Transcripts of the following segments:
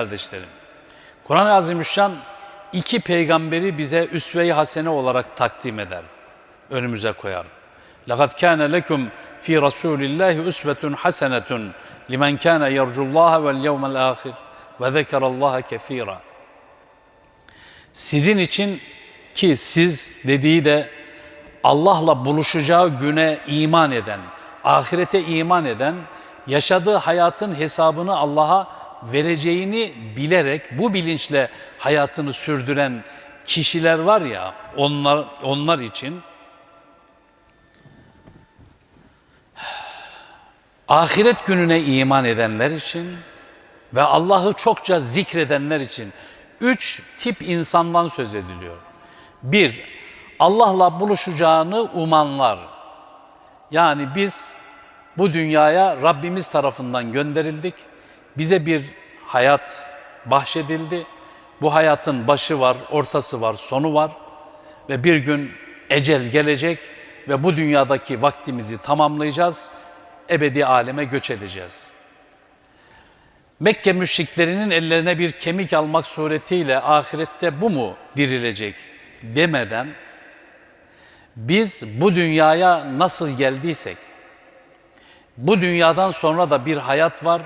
Kardeşlerim, Kur'an-ı Azimüşşan iki peygamberi bize üsve-i hasene olarak takdim eder, önümüze koyar. لَقَدْ كَانَ لَكُمْ ف۪ي رَسُولِ اللّٰهِ اُسْوَةٌ حَسَنَةٌ لِمَنْ كَانَ يَرْجُ اللّٰهَ وَالْيَوْمَ الْآخِرِ وَذَكَرَ اللّٰهَ كَثِيرًا Sizin için ki siz dediği de Allah'la buluşacağı güne iman eden, ahirete iman eden, yaşadığı hayatın hesabını Allah'a vereceğini bilerek bu bilinçle hayatını sürdüren kişiler var ya onlar onlar için ahiret gününe iman edenler için ve Allah'ı çokça zikredenler için üç tip insandan söz ediliyor. Bir, Allah'la buluşacağını umanlar. Yani biz bu dünyaya Rabbimiz tarafından gönderildik. Bize bir hayat bahşedildi. Bu hayatın başı var, ortası var, sonu var. Ve bir gün ecel gelecek ve bu dünyadaki vaktimizi tamamlayacağız. Ebedi aleme göç edeceğiz. Mekke müşriklerinin ellerine bir kemik almak suretiyle ahirette bu mu dirilecek demeden biz bu dünyaya nasıl geldiysek bu dünyadan sonra da bir hayat var.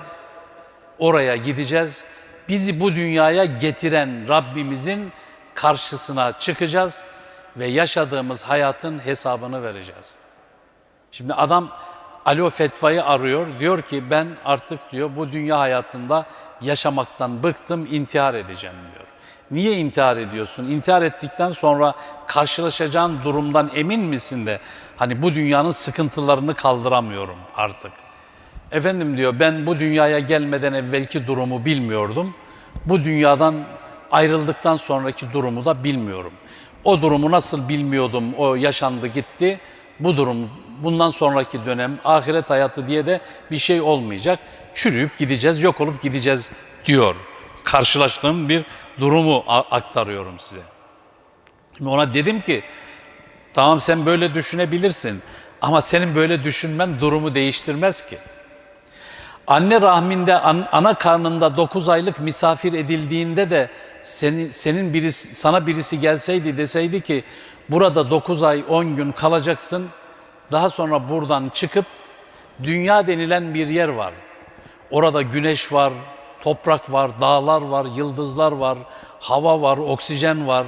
Oraya gideceğiz. Bizi bu dünyaya getiren Rabbimizin karşısına çıkacağız ve yaşadığımız hayatın hesabını vereceğiz. Şimdi adam alo fetvayı arıyor. Diyor ki ben artık diyor bu dünya hayatında yaşamaktan bıktım, intihar edeceğim diyor. Niye intihar ediyorsun? İntihar ettikten sonra karşılaşacağın durumdan emin misin de hani bu dünyanın sıkıntılarını kaldıramıyorum artık. Efendim diyor ben bu dünyaya gelmeden evvelki durumu bilmiyordum. Bu dünyadan ayrıldıktan sonraki durumu da bilmiyorum. O durumu nasıl bilmiyordum, o yaşandı gitti. Bu durum bundan sonraki dönem ahiret hayatı diye de bir şey olmayacak. Çürüyüp gideceğiz, yok olup gideceğiz diyor. Karşılaştığım bir durumu aktarıyorum size. Şimdi ona dedim ki tamam sen böyle düşünebilirsin ama senin böyle düşünmen durumu değiştirmez ki. Anne rahminde, an, ana karnında 9 aylık misafir edildiğinde de seni, senin birisi, sana birisi gelseydi deseydi ki burada 9 ay 10 gün kalacaksın. Daha sonra buradan çıkıp dünya denilen bir yer var. Orada güneş var, toprak var, dağlar var, yıldızlar var, hava var, oksijen var,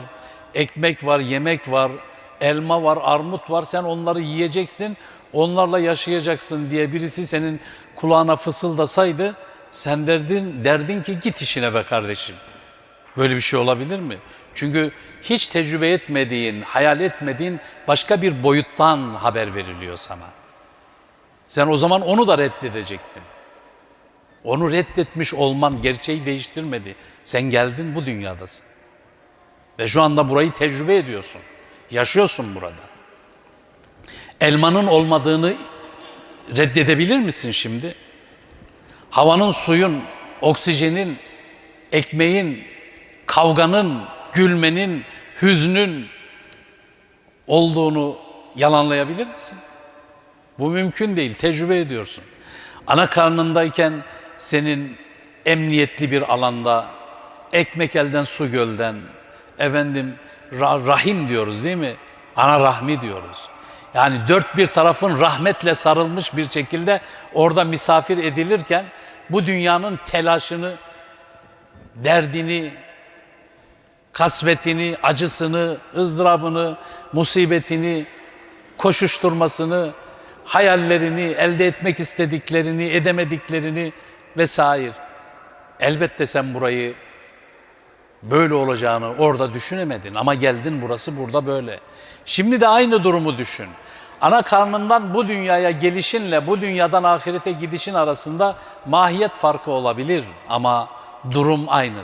ekmek var, yemek var, elma var, armut var. Sen onları yiyeceksin, onlarla yaşayacaksın diye birisi senin kulağına fısıldasaydı sen derdin, derdin ki git işine be kardeşim. Böyle bir şey olabilir mi? Çünkü hiç tecrübe etmediğin, hayal etmediğin başka bir boyuttan haber veriliyor sana. Sen o zaman onu da reddedecektin. Onu reddetmiş olman gerçeği değiştirmedi. Sen geldin bu dünyadasın. Ve şu anda burayı tecrübe ediyorsun. Yaşıyorsun burada. Elmanın olmadığını reddedebilir misin şimdi? Havanın, suyun, oksijenin, ekmeğin, kavganın, gülmenin, hüznün olduğunu yalanlayabilir misin? Bu mümkün değil. Tecrübe ediyorsun. Ana karnındayken senin emniyetli bir alanda, ekmek elden su gölden, efendim rahim diyoruz değil mi? Ana rahmi diyoruz. Yani dört bir tarafın rahmetle sarılmış bir şekilde orada misafir edilirken bu dünyanın telaşını, derdini, kasvetini, acısını, ızdırabını, musibetini, koşuşturmasını, hayallerini, elde etmek istediklerini, edemediklerini vesaire. Elbette sen burayı böyle olacağını orada düşünemedin ama geldin burası burada böyle. Şimdi de aynı durumu düşün. Ana karnından bu dünyaya gelişinle bu dünyadan ahirete gidişin arasında mahiyet farkı olabilir ama durum aynı.